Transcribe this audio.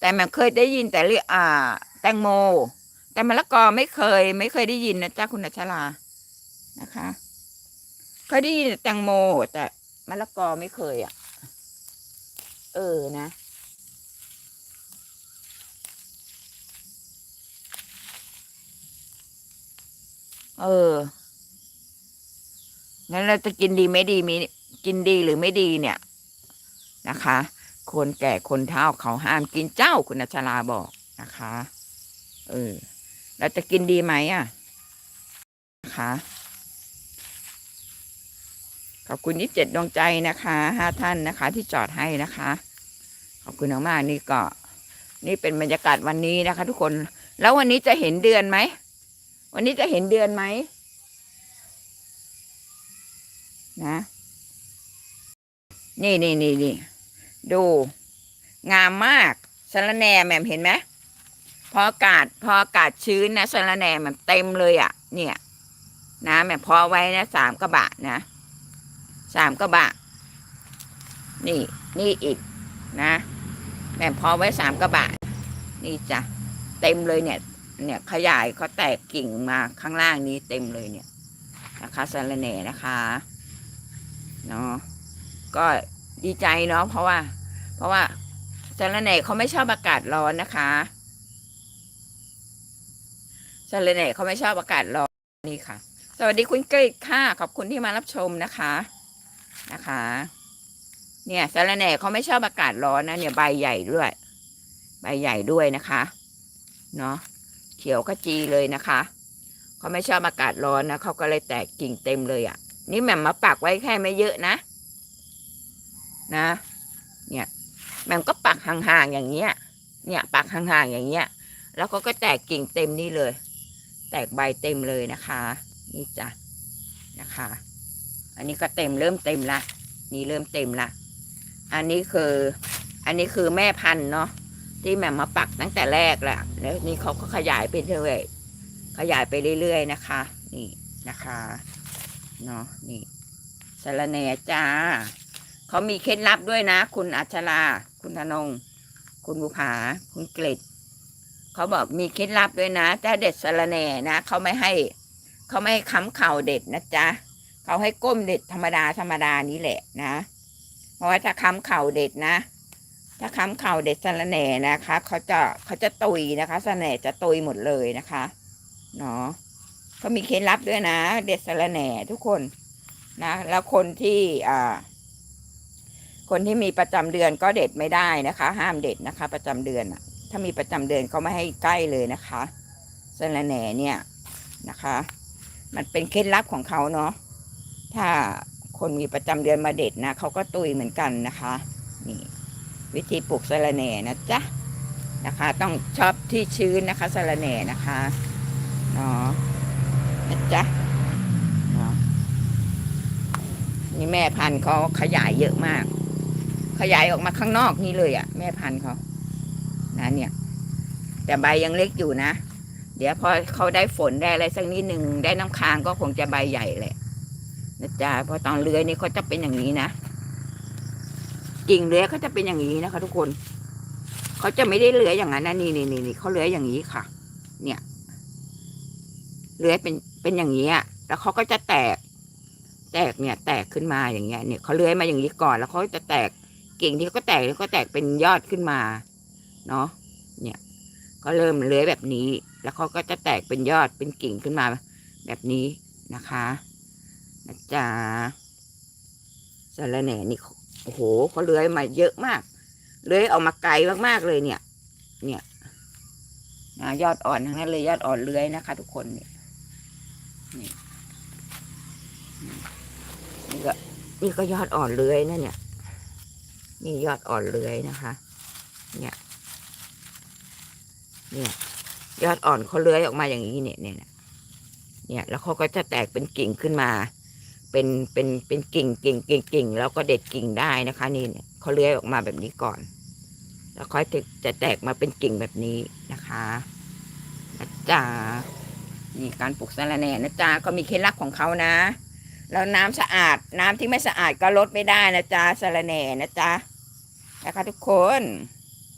แต่แม่เคยได้ยินแต่เรื่องอ่า แตงโม แต่มะละกอไม่เคย ไม่เคยได้ยินนะจ้าคุณอัชรานะคะเคยได้ยินแต่แตงโม แต่มะละกอไม่เคยอะ เออนะเออ งั้นเราจะกินดีไม่ดีมี กินดีหรือไม่ดีเนี่ยนะคะ คนแก่คนเฒ่าเขาห้ามกินเจ้าคุณชราบอกนะคะ เออ เราจะกินดีไหมอะนะคะขอบคุณยี่เจ็ดดวงใจนะคะห้าท่านนะคะ ที่จอดให้นะคะ ขอบคุณมากๆนี่ก็ นี่เป็นบรรยากาศวันนี้นะคะ ทุกคนแล้ววันนี้จะเห็นเดือนไหมวันนี้จะเห็นเดือนไหมนะ นี่นี่นี่นี่ ดู งามมากสะระแหน่แหม่มเห็นไหมพออากาศพออากาศชื้นนะสะระแหน่แหม่มเต็มเลยอะ่ะ เนี่ย นะแหม่มพอไว้นะสามกระบะนะสามกระบะ นี่ นี่อีกนะแหม่มพอไว้สามกระบะ นี่จ้ะเต็มเลยเนี่ย เนี่ยขยายเขาแตกกิ่งมาข้างล่างนี้เต็มเลยเนี่ยนะคะสะระแหน่นะคะเนาะก็ ดีใจเนาะเพราะว่า เพราะว่าสาระแหน่เขาไม่ชอบอากาศร้อนนะคะสาระแหน่เขาไม่ชอบอากาศร้อนนี่ค่ะ สวัสดีคุณกฤษค่ะขอบคุณที่มารับชมนะคะนะคะ เนี่ยสาระแหน่เขาไม่ชอบอากาศร้อนนะเนี่ยใบใหญ่ด้วย ใบใหญ่ด้วยนะคะเนาะเขียวขจีเลยนะคะเขาไม่ชอบอากาศร้อนนะเขาก็เลยแตกกิ่งเต็มเลยอะ่ะ นี่แหม่มมาปักไว้แค่ไม่เยอะนะ นะ เนี่ยแม่มก็ปักห่างๆอย่างเงี้ย เนี่ยปักห่างๆอย่างเงี้ย แล้วก็ก็แตกกิ่งเต็มนี่เลย แตกใบเต็มเลยนะคะ นี่จ้ะนะคะ อันนี้ก็เต็มเริ่มเต็มละ นี่เริ่มเต็มละ อันนี้คือ อันนี้คือแม่พันธุ์เนาะที่แม่มาปักตั้งแต่แรกแหละแล้วนี่เขาก็ขยายไปเรื่อยขยายไปเรื่อยๆนะคะ นี่นะคะเนาะนี่สารแหน่จ้า เขามีเคล็ดลับด้วยนะ คุณอัชรา คุณธนง คุณบุภา คุณเกล็ดเขาบอกมีเคล็ดลับด้วยนะถ้าเด็ดสระแหน่นะเขาไม่ให้เขาไม่ให้ค้ำเข่าเด็ดนะจ๊ะเขาให้ก้มเด็ดธรรมดาธรรมดานี้แหละนะเพราะว่าถ้าค้ำเข่าเด็ดนะ ถ้าค้ำเข่าเด็ดสระแหน่นะคะ เขาจะเขาจะตุยนะคะสระแหน่จะตุยหมดเลยนะคะเนาะเขามีเคล็ดลับด้วยนะ เด็ดสระแหน่ทุกคนนะ แล้วคนที่อ่า คนที่มีประจำเดือนก็เด็ดไม่ได้นะคะ ห้ามเด็ดนะคะ ประจำเดือนถ้ามีประจำเดือนเขาไม่ให้ใกล้เลยนะคะสะระแหน่เนี่ยนะคะ มันเป็นเคล็ดลับของเขาเนาะถ้าคนมีประจำเดือนมาเด็ดนะเขาก็ตุยเหมือนกันนะคะ นี่ วิธีปลูกสะระแหน่นะจ๊ะนะคะ ต้องชอบที่ชื้นนะคะสะระแหน่นะคะเนาะนะจ๊ะเนาะนี่แม่พันธุ์เขาขยายเยอะมาก ขยายออกมาข้างนอกนี่เลยอะ่ะ แม่พันธุ์เขานะเนี่ย แต่ใบยังเล็กอยู่นะ เดี๋ยวพอเขาได้ฝนได้อะไรสักนิดหนึ่งได้น้ำค้างก็คงจะใบใหญ่แหละนะจ๊ะพอตอนเลื้อยนี่เขาจะเป็นอย่างนี้นะกิ่งเลื้อยเขาจะเป็นอย่างนี้นะคะ ทุกคนเขาจะไม่ได้เลื้อยอย่างนั้นนะนี่นี่นี่นี่เขาเลื้อยอย่างนี้ค่ะ เนี่ยเลื้อยเป็นเป็นอย่างนี้อะแล้วเขาก็จะแตก แตกเนี่ย แตกขึ้นมาอย่างเงี้ยเนี่ยเขาเลื้อยมาอย่างนี้ก่อนแล้วเขาจะแตก กิ่งที่เขาแตกแล้วก็แตกเป็นยอดขึ้นมาเนาะเนี่ยก็เริ่มเลื้อยแบบนี้ แล้วเขาก็จะแตกเป็นยอดเป็นกิ่งขึ้นมาแบบนี้นะคะนะจ๊ะสารแหน่นี่โอ้โหเขาเลื้อยมาเยอะมากเลื้อยออกมาไกลมากๆเลยเนี่ย เนี่ยนะยอดอ่อนทั้งนั้นเลยยอดอ่อนเลื้อยนะคะ ทุกคนเนี่ยนี่นี่ก็นี่ก็ยอดอ่อนเลื้อยนะเนี่ย นี่ยอดอ่อนเลื้อยนะคะ เนี่ย เนี่ย ยอดอ่อนเขาเลื้อยออกมาอย่างนี้เนี่ยเนี่ยเนี่ย แล้วเขาก็จะแตกเป็นกิ่งขึ้นมา เป็นเป็นเป็นกิ่งกิ่งกิ่งกิ่งแล้วก็เด็ดกิ่งได้นะคะ นี่เนี่ยเขาเลื้อยออกมาแบบนี้ก่อน แล้วค่อยจะจะแตกมาเป็นกิ่งแบบนี้นะคะนะจ๊ะนี่การปลูกสะระแหน่นะจ๊ะก็มีเคล็ดลับของเขานะ แล้วน้ำสะอาดน้ำที่ไม่สะอาดก็ลดไม่ได้นะจ๊ะสะระแหน่นะจ๊ะนะคะทุกคน